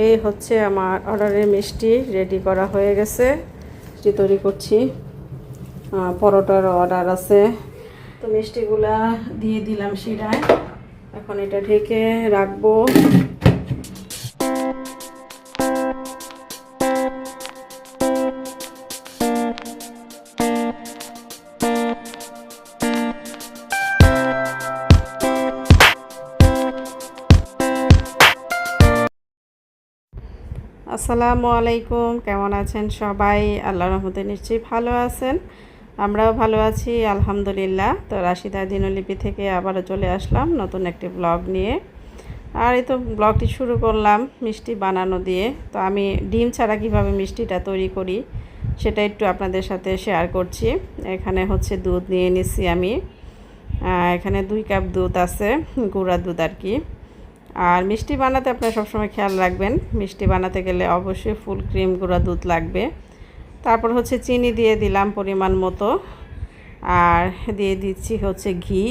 এই হচ্ছে আমার অর্ডারের মিষ্টি রেডি করা হয়ে গেছে। মিষ্টি তৈরি করছি। পরোটার অর্ডার আছে। তো মিষ্টিগুলা দিয়ে দিলাম শিরায়। এখন এটা ঢেকে রাখব। আসসালামু আলাইকুম, কেমন আছেন সবাই? আল্লাহ রহমতে নিশ্চয়ই ভালো আছেন। আমরাও ভালো আছি, আলহামদুলিল্লাহ। তো রাশিদা দিনলিপি থেকে আবারও চলে আসলাম নতুন একটি ব্লগ নিয়ে। আর এই তো ব্লগটি শুরু করলাম মিষ্টি বানানো দিয়ে। তো আমি ডিম ছাড়া কীভাবে মিষ্টিটা তৈরি করি সেটা একটু আপনাদের সাথে শেয়ার করছি। এখানে হচ্ছে দুধ নিয়ে নিছি আমি। এখানে দুই কাপ দুধ আছে, গুঁড়া দুধ আর কি। আর মিষ্টি বানাতে আপনারা সবসময় খেয়াল রাখবেন। মিষ্টি বানাতে গেলে অবশ্যই ফুল ক্রিম, গুঁড়া দুধ লাগবে। তারপর হচ্ছে চিনি দিয়ে দিলাম পরিমাণ মতো। আর দিয়ে দিচ্ছি হচ্ছে ঘি।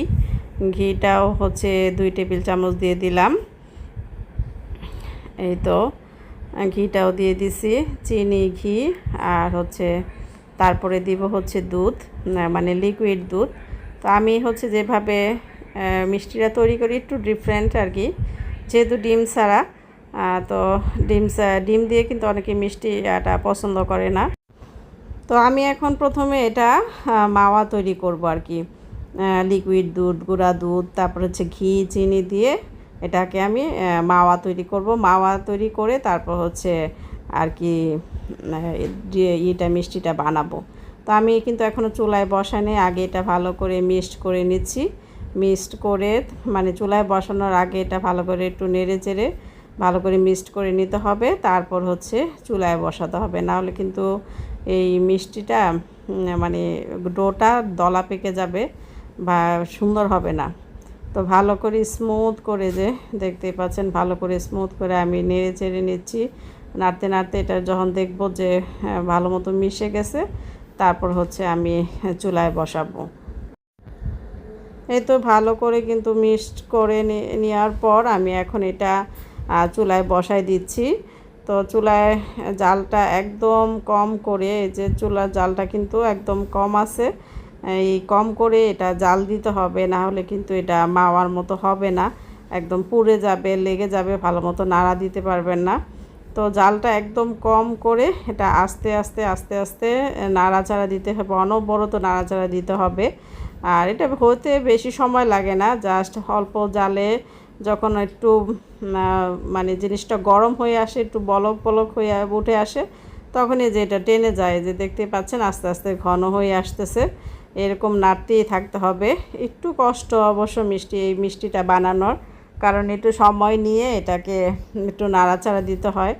ঘিটাও হচ্ছে দুই টেবিল চামচ দিয়ে দিলাম। এই তো, ঘিটাও দিয়ে দিছি, চিনি, ঘি, আর হচ্ছে তারপরে দিব হচ্ছে দুধ মানে লিকুইড দুধ। তো আমি হচ্ছে যেভাবে মিষ্টিটা তৈরি করি একটু ডিফারেন্ট আর কি। যেহেতু ডিম ছাড়া তো ডিম ডিম দিয়ে কিন্তু অনেকে মিষ্টিটা পছন্দ করে না। তো আমি এখন প্রথমে এটা মাওয়া তৈরি করব আর কি। লিকুইড দুধ, গুঁড়া দুধ, তারপর হচ্ছে ঘি, চিনি দিয়ে এটাকে আমি মাওয়া তৈরি করব। মাওয়া তৈরি করে তারপর হচ্ছে আর কি ইটা মিষ্টিটা বানাবো। তো আমি কিন্তু এখনও চুলায় বসানি আগে এটা ভালো করে মিক্সড করে নিচ্ছি। মিক্সড করে মানে চুলায় বসানোর আগে এটা ভালো করে একটু নেড়ে চেড়ে ভালো করে মিক্সড করে নিতে হবে। তারপর হচ্ছে চুলায় বসাতে হবে। না হলে কিন্তু এই মিষ্টিটা মানে ডোটা দলা পেকে যাবে বা সুন্দর হবে না। তো ভালো করে স্মুথ করে যে দেখতে পাচ্ছেন, ভালো করে স্মুথ করে আমি নেড়ে চেড়ে নিচ্ছি। নাড়তে নাড়তে এটা যখন দেখব যে ভালো মতো মিশে গেছে, তারপর হচ্ছে আমি চুলায় বসাবো। এই তো ভালো করে কিন্তু মিক্সড করে নেওয়ার পর আমি এখন এটা চুলায় বসাই দিচ্ছি। তো চুলায় জালটা একদম কম করে, এই যে চুলার জালটা কিন্তু একদম কম আছে। এই কম করে এটা জাল দিতে হবে, না হলে কিন্তু এটা মাওয়ার মতো হবে না। একদম পুড়ে যাবে, লেগে যাবে, ভালো মতো নাড়া দিতে পারবেন না। তো জালটা একদম কম করে এটা আস্তে আস্তে আস্তে আস্তে নাড়াচাড়া দিতে হবে, অনবরত নাড়াচাড়া দিতে হবে। আর এটা হতে বেশি সময় লাগে না জাস্ট অল্প জালে যখন একটু মানে জিনিসটা গরম হয়ে আসে, একটু বলক বলক হয়ে উঠে আসে, তখনই যে এটা টেনে যায়, যে দেখতে পাচ্ছেন আস্তে আস্তে ঘন হয়ে আসতেছে। এরকম নাড়তেই থাকতে হবে। একটু কষ্ট অবশ্য মিষ্টি, এই মিষ্টিটা বানানোর, কারণ একটু সময় নিয়ে এটাকে একটু নাড়াচাড়া দিতে হয়।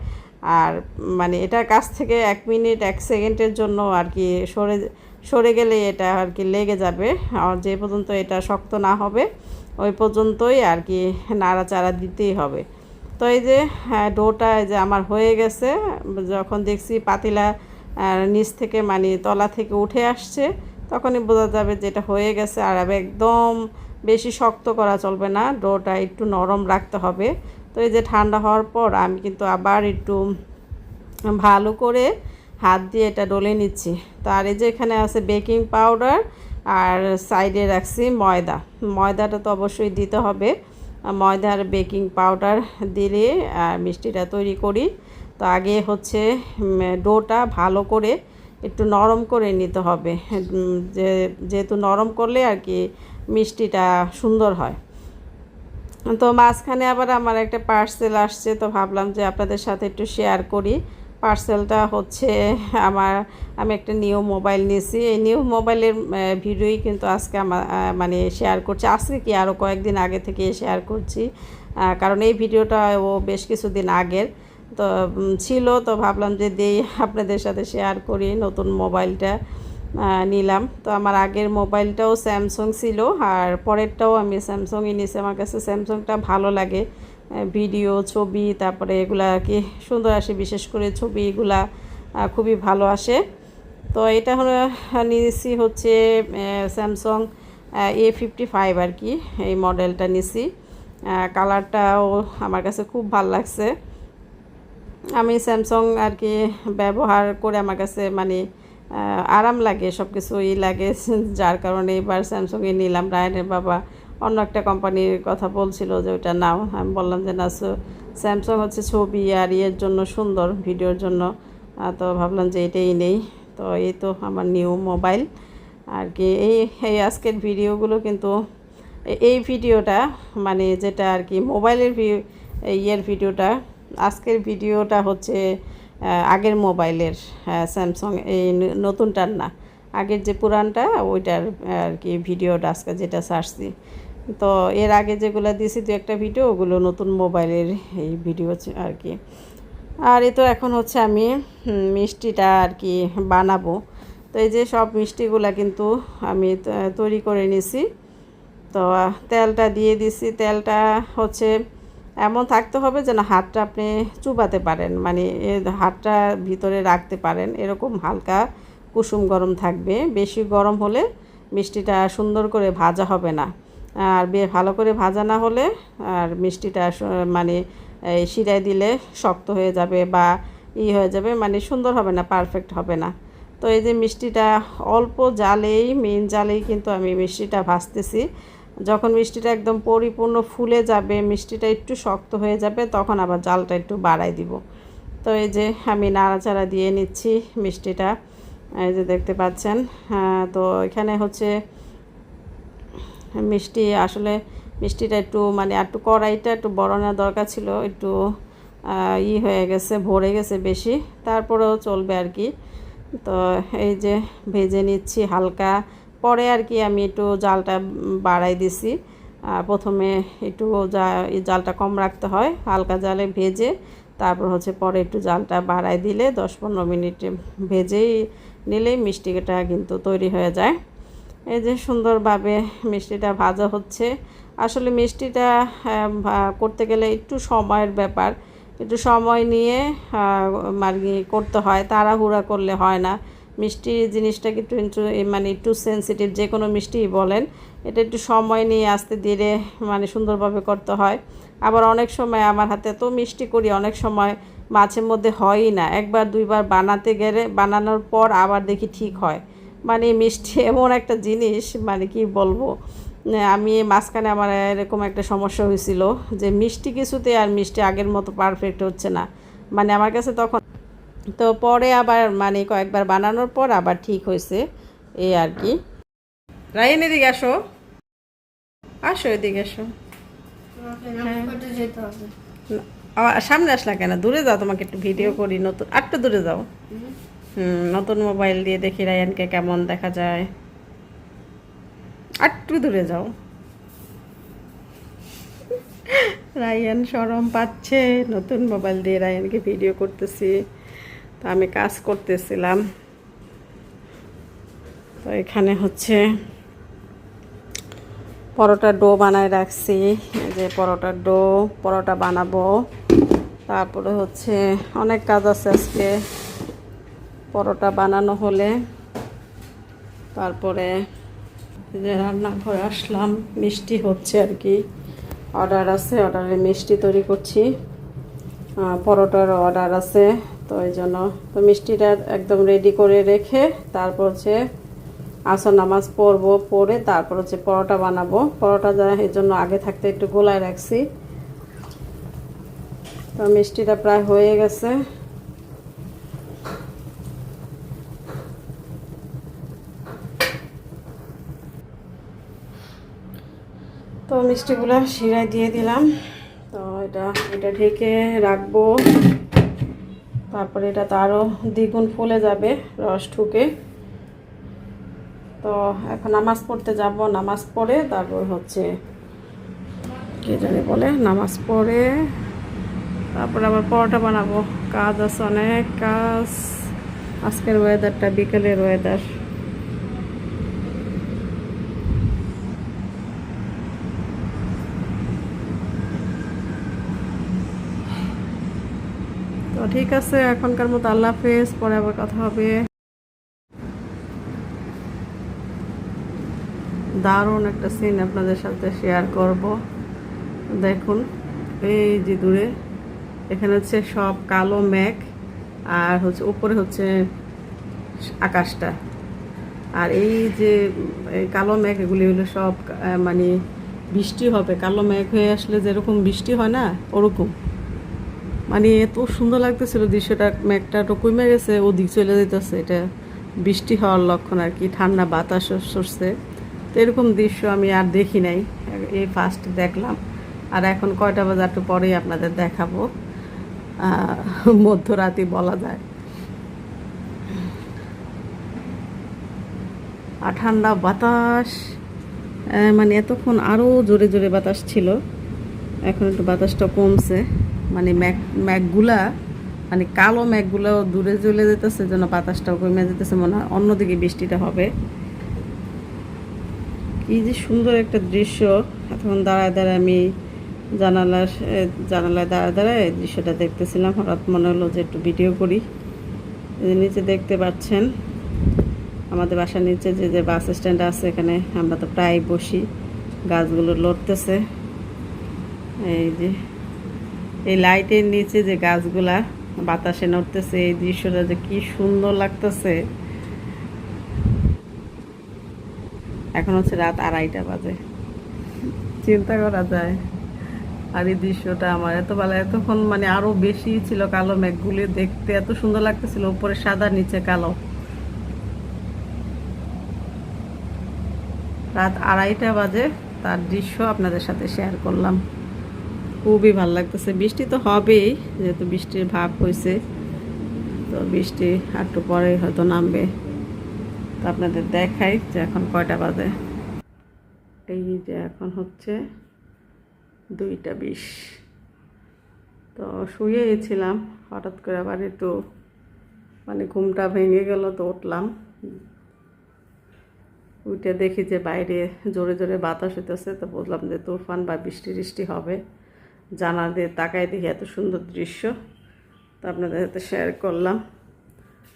আর মানে এটার কাছ থেকে এক মিনিট এক সেকেন্ডের জন্য আর কি সরে সরে গেলে এটা আর কি লেগে যাবে। আর যে পর্যন্ত এটা শক্ত না হবে ওই পর্যন্তই আর কি নাড়াচাড়া দিতেই হবে। তো এই যে হ্যাঁ, ডোটা যে আমার হয়ে গেছে যখন দেখছি পাতিলা নিচ থেকে মানে তলা থেকে উঠে আসছে তখনই বোঝা যাবে যে এটা হয়ে গেছে। আর একদম বেশি শক্ত করা চলবে না ডোটা একটু নরম রাখতে হবে। তো এই যে ঠান্ডা হওয়ার পর আমি কিন্তু আবার একটু ভালো করে হাত দিয়ে এটা ডলে নিচ্ছি। তো আর এই যে এখানে আছে বেকিং পাউডার আর সাইডে রাখছি ময়দা। ময়দাটা তো অবশ্যই দিতে হবে। ময়দা আর বেকিং পাউডার দিলে আর মিষ্টিটা তৈরি করি। তো আগে হচ্ছে ডোটা ভালো করে একটু নরম করে নিতে হবে। যে, যেহেতু নরম করলে আর কি মিষ্টিটা সুন্দর হয়। তো মাঝখানে আবার আমার একটা পার্সেল আসছে, তো ভাবলাম যে আপনাদের সাথে একটু শেয়ার করি। পার্সেলটা হচ্ছে আমার, আমি একটা নিউ মোবাইল নিয়েছি। এই নিউ মোবাইলের ভিডিওই কিন্তু আজকে আমার মানে শেয়ার করছি। আজকে কি আরও কয়েকদিন আগে থেকে শেয়ার করছি। কারণ এই ভিডিওটা ও বেশ কিছুদিন আগের। তো ছিল, তো ভাবলাম যে দিই আপনাদের সাথে শেয়ার করি নতুন মোবাইলটা নিলাম। তো আমার আগের মোবাইলটাও স্যামসং ছিল আর পরেরটাও আমি স্যামসংই নিয়েছি আমার কাছে স্যামসংটা ভালো লাগে। ভিডিও ছবি, তারপরে এগুলা কি সুন্দর আসে। বিশেষ করে ছবি এগুলা খুবই ভালো আসে। তো এটা হলো নিয়েছি হচ্ছে স্যামসং এ ফিফটি ফাইভ আর কি। এই মডেলটা নিছি কালারটাও আমার কাছে খুব ভালো লাগছে। আমি স্যামসং আর কি ব্যবহার করে আমার কাছে মানে আরাম লাগে সব কিছুই লাগে। যার কারণে এবার স্যামসংয়ে নিলাম। রায়নের বাবা অন্য একটা কোম্পানির কথা বলছিল যে ওটা নাও। আমি বললাম যে, না স্যামসং হচ্ছে ছবি আর ইয়ের জন্য সুন্দর ভিডিওর জন্য। তো ভাবলাম যে এটাই নেই। তো এই তো আমার নিউ মোবাইল আর কি, এই এই আজকের ভিডিওগুলো কিন্তু এই ভিডিওটা মানে যেটা আর কি মোবাইলের ইয়ের ভিডিওটা, আজকের ভিডিওটা হচ্ছে আগের মোবাইলের স্যামসং এই নতুনটার না। আগের যে পুরানটা, ওইটার আর কি ভিডিওটা আজকে যেটা সারছি তো এর আগে যেগুলো দিয়েছি দু একটা ভিডিও ওগুলো নতুন মোবাইলের এই ভিডিও আর কি। আর এই তো এখন হচ্ছে আমি মিষ্টিটা আর কি বানাবো। তো এই যে সব মিষ্টিগুলা কিন্তু আমি তৈরি করে নিছি। তো তেলটা দিয়ে দিছি। তেলটা হচ্ছে এমন থাকতে হবে যেন হাতটা আপনি চুবাতে পারেন। মানে হাতটা ভিতরে রাখতে পারেন। এরকম হালকা কুসুম গরম থাকবে। বেশি গরম হলে মিষ্টিটা সুন্দর করে ভাজা হবে না। আর বে, ভালো করে ভাজা না হলে আর মিষ্টিটা মানে শিরায় দিলে শক্ত হয়ে যাবে বা ই হয়ে যাবে। মানে সুন্দর হবে না, পারফেক্ট হবে না। তো এই যে মিষ্টিটা অল্প জালেই মেন জালেই কিন্তু আমি মিষ্টিটা ভাজতেছি। যখন মিষ্টিটা একদম পরিপূর্ণ ফুলে যাবে মিষ্টিটা একটু শক্ত হয়ে যাবে তখন আবার জালটা একটু বাড়াই দিব। তো এই যে আমি নাড়াচাড়া দিয়ে নিচ্ছি মিষ্টিটা এই যে দেখতে পাচ্ছেন হ্যাঁ, তো এখানে হচ্ছে মিষ্টি আসলে মিষ্টিটা একটু মানে একটু কড়াইটা একটু বড় দরকার ছিল একটু ই হয়ে গেছে ভরে গেছে বেশি তারপরেও চলবে আর কি। তো এই যে ভেজে নিচ্ছি হালকা পরে আর কি আমি একটু জালটা বাড়াই দিছি। প্রথমে একটু জালটা কম রাখতে হয়, হালকা জালে ভেজে, তারপর হচ্ছে পরে একটু জালটা বাড়াই দিলে দশ পনেরো মিনিট ভেজেই নিলেই মিষ্টিটা কিন্তু তৈরি হয়ে যায়। এই যে সুন্দরভাবে মিষ্টিটা ভাজা হচ্ছে। আসলে মিষ্টিটা করতে গেলে একটু সময়ের ব্যাপার। একটু সময় নিয়ে আর করতে হয়, তাড়াহুড়া করলে হয় না। মিষ্টি জিনিসটা একটু একটু মানে একটু সেন্সিটিভ যে কোনো মিষ্টিই বলেন, এটা একটু সময় নিয়ে আসতে ধীরে মানে সুন্দরভাবে করতে হয়। আবার অনেক সময় আমার হাতে এত মিষ্টি করি, অনেক সময় মাঝে মধ্যে হয়ই না। একবার, দুইবার বানাতে গেলে, বানানোর পর আবার দেখি ঠিক হয়। মানে মিষ্টি এমন একটা জিনিস মানে কি বলব? আমি মাঝখানে আমার এরকম একটা সমস্যা হয়েছিল যে মিষ্টি কিছুতে আর মিষ্টি আগের মতো পারফেক্ট হচ্ছে না। মানে আমার কাছে তখন তো পরে আবার মানে কয়েকবার বানানোর পর আবার ঠিক হয়েছে এই আর কি। রায়ন এদিকে আসো। আসো এদিকে আসো। আবার সামনে আসলা কেন? দূরে যাও তোমাকে একটু ভিডিও করি। নতুন একটু দূরে যাও। হুম। নতুন মোবাইল দিয়ে দেখি রায়ানকে কেমন দেখা যায়। একটু দূরে যাও। রায়ান সরম পাচ্ছে নতুন মোবাইল দিয়ে রায়ানকে ভিডিও করতেছি। তো আমি কাজ করতেছিলাম। তো এখানে হচ্ছে পরোটার ডো বানায় রাখছি। যে পরোটার ডো, পরোটা বানাবো। তারপরে হচ্ছে অনেক কাজ আছে আজকে। পরোটা বানানো হলে। তারপরে যে রান্নাঘরে আসলাম, মিষ্টি হচ্ছে আর কি। অর্ডার আছে, অর্ডারে মিষ্টি তৈরি করছি। পরোটার অর্ডার আছে। তো এই জন্য। তো মিষ্টিটা একদম রেডি করে রেখে তারপর হচ্ছে আসর নামাজ পড়ব পরে তারপর হচ্ছে পরোটা বানাবো। পরোটা যা এর জন্য আগে থাকতে একটু গোলায় রাখছি। তো মিষ্টিটা প্রায় হয়ে গেছে। তো মিষ্টিগুলো শিরায় দিয়ে দিলাম। তো এটা এটা ঢেকে রাখব। তারপরে এটা তো আরও দ্বিগুণ ফুলে যাবে রস ঠুকে তো এখন নামাজ পড়তে যাব, নামাজ পড়ে তারপর হচ্ছে কে জানি বলে, নামাজ পড়ে তারপর আবার পরোটা বানাবো। কাজ আছে, অনেক কাজ। আজকের ওয়েদারটা বিকেলের ওয়েদার তো ঠিক আছে, এখনকার মতো আল্লাহ হাফেজ, পরে আবার কথা হবে। দারুণ একটা সিন আপনাদের সাথে শেয়ার করব। দেখুন, এই যে দূরে, এখানে হচ্ছে সব কালো মেঘ, আর হচ্ছে উপরে হচ্ছে আকাশটা। আর এই যে কালো মেঘ, এগুলি হলো সব মানে বৃষ্টি হবে। কালো মেঘ হয়ে আসলে যেরকম বৃষ্টি হয় না, ওরকম। মানে এত সুন্দর লাগতেছিল দৃশ্যটা, মেঘটা কমে গেছে, ওদিক চলে যেতেছে এটা। বৃষ্টি হওয়ার লক্ষণ আর কি, ঠান্ডা বাতাস সরছে। তো এরকম দৃশ্য আমি আর দেখি নাই, এই ফার্স্ট দেখলাম। আর এখন কয়টা বাজে একটু পরেই আপনাদের দেখাবো। মধ্যরাতি বলা যায়। আর ঠান্ডা বাতাস মানে এতক্ষণ আরও জোরে জোরে বাতাস ছিল। এখন একটু বাতাসটা কমছে। মানে ম্যাগ, ম্যাগগুলা মানে কালো ম্যাগগুলো দূরে চলে যেতেছে, যেন বাতাসটাও কমে যেতেছে, মনে হয় অন্যদিকে বৃষ্টিটা হবে। কি যে সুন্দর একটা দৃশ্য। এখন দাঁড়ায় দাঁড়ায় আমি জানালার জানালায় দাঁড়ায় দাঁড়ায় দৃশ্যটা দেখতেছিলাম। হঠাৎ মনে হলো যে একটু ভিডিও করি। নিচে দেখতে পাচ্ছেন, আমাদের বাসার নিচে যে যে বাস স্ট্যান্ড আছে, এখানে আমরা তো প্রায় বসি। গাছগুলো লড়তেছে। এই যে এই লাইটের নিচে যে গাছগুলা বাতাসে নড়তেছে, এই দৃশ্যটা যে কি সুন্দর লাগতেছে। এখন হচ্ছে রাত আড়াইটা বাজে। চিন্তা করা যায়। আর এই দৃশ্যটা আমার এত ভালো, এতক্ষণ মানে আরও বেশি ছিল কালো মেঘগুলি দেখতে, এত সুন্দর লাগতেছিল উপরে সাদা, নিচে কালো। রাত আড়াইটা বাজে, তার দৃশ্য আপনাদের সাথে শেয়ার করলাম। খুবই ভালো লাগতেছে। বৃষ্টি তো হবেই, যেহেতু বৃষ্টির ভাব হয়েছে তো বৃষ্টি একটু পরে হয়তো নামবে। তো আপনাদের দেখাই যে এখন কয়টা বাজে। এই যে এখন হচ্ছে দুইটা বিশ। তো শুয়েছিলাম হঠাৎ করে আবার একটু মানে ঘুমটা ভেঙে গেল তো উঠলাম। উঠে দেখি যে বাইরে জোরে জোরে বাতাস হইতেছে, তো বুঝলাম যে তুফান বা বৃষ্টি টিষ্টি হবে। জানা দিয়ে তাকায় দেখি এত সুন্দর দৃশ্য। তো আপনাদের সাথে শেয়ার করলাম।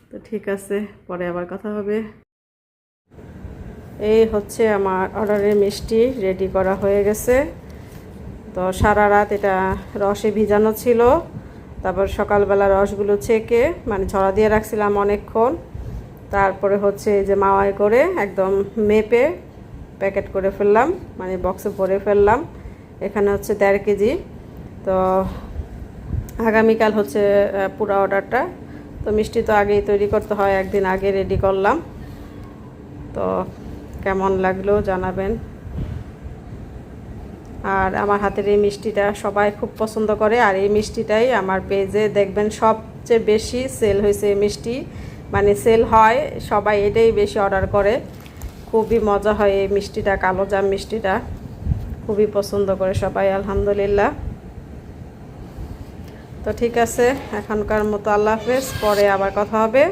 তো ঠিক আছে, পরে আবার কথা হবে। এই হচ্ছে আমার অর্ডারের মিষ্টি রেডি করা হয়ে গেছে। তো সারা রাত এটা রসে ভিজানো ছিল। তারপর সকালবেলা রসগুলো ছেঁকে মানে ছড়া দিয়ে রাখছিলাম অনেকক্ষণ। তারপরে হচ্ছে যে মাওয়াই করে একদম মেপে প্যাকেট করে ফেললাম মানে বক্সে ভরে ফেললাম। এখানে হচ্ছে দেড় কেজি। তো আগামীকাল হচ্ছে পুরা অর্ডারটা। তো মিষ্টি তো আগেই তৈরি করতে হয়, একদিন আগে রেডি করলাম। তো কেমন লাগল জানাবেন। আর আমার হাতের এই মিষ্টিটা সবাই খুব পছন্দ করে, আর এই মিষ্টিটাই আমার পেজে দেখবেন সবচেয়ে বেশি সেল হয়েছে এই মিষ্টি। মানে সেল হয়, সবাই এটাই বেশি অর্ডার করে। খুবই মজা হয় এই মিষ্টিটা, কালো জাম মিষ্টিটা। খুবই পছন্দ করে সবাই, আলহামদুলিল্লাহ। তো ঠিক আছে এখনকার মতো আল্লাহ হাফেজ পরে আবার কথা হবে।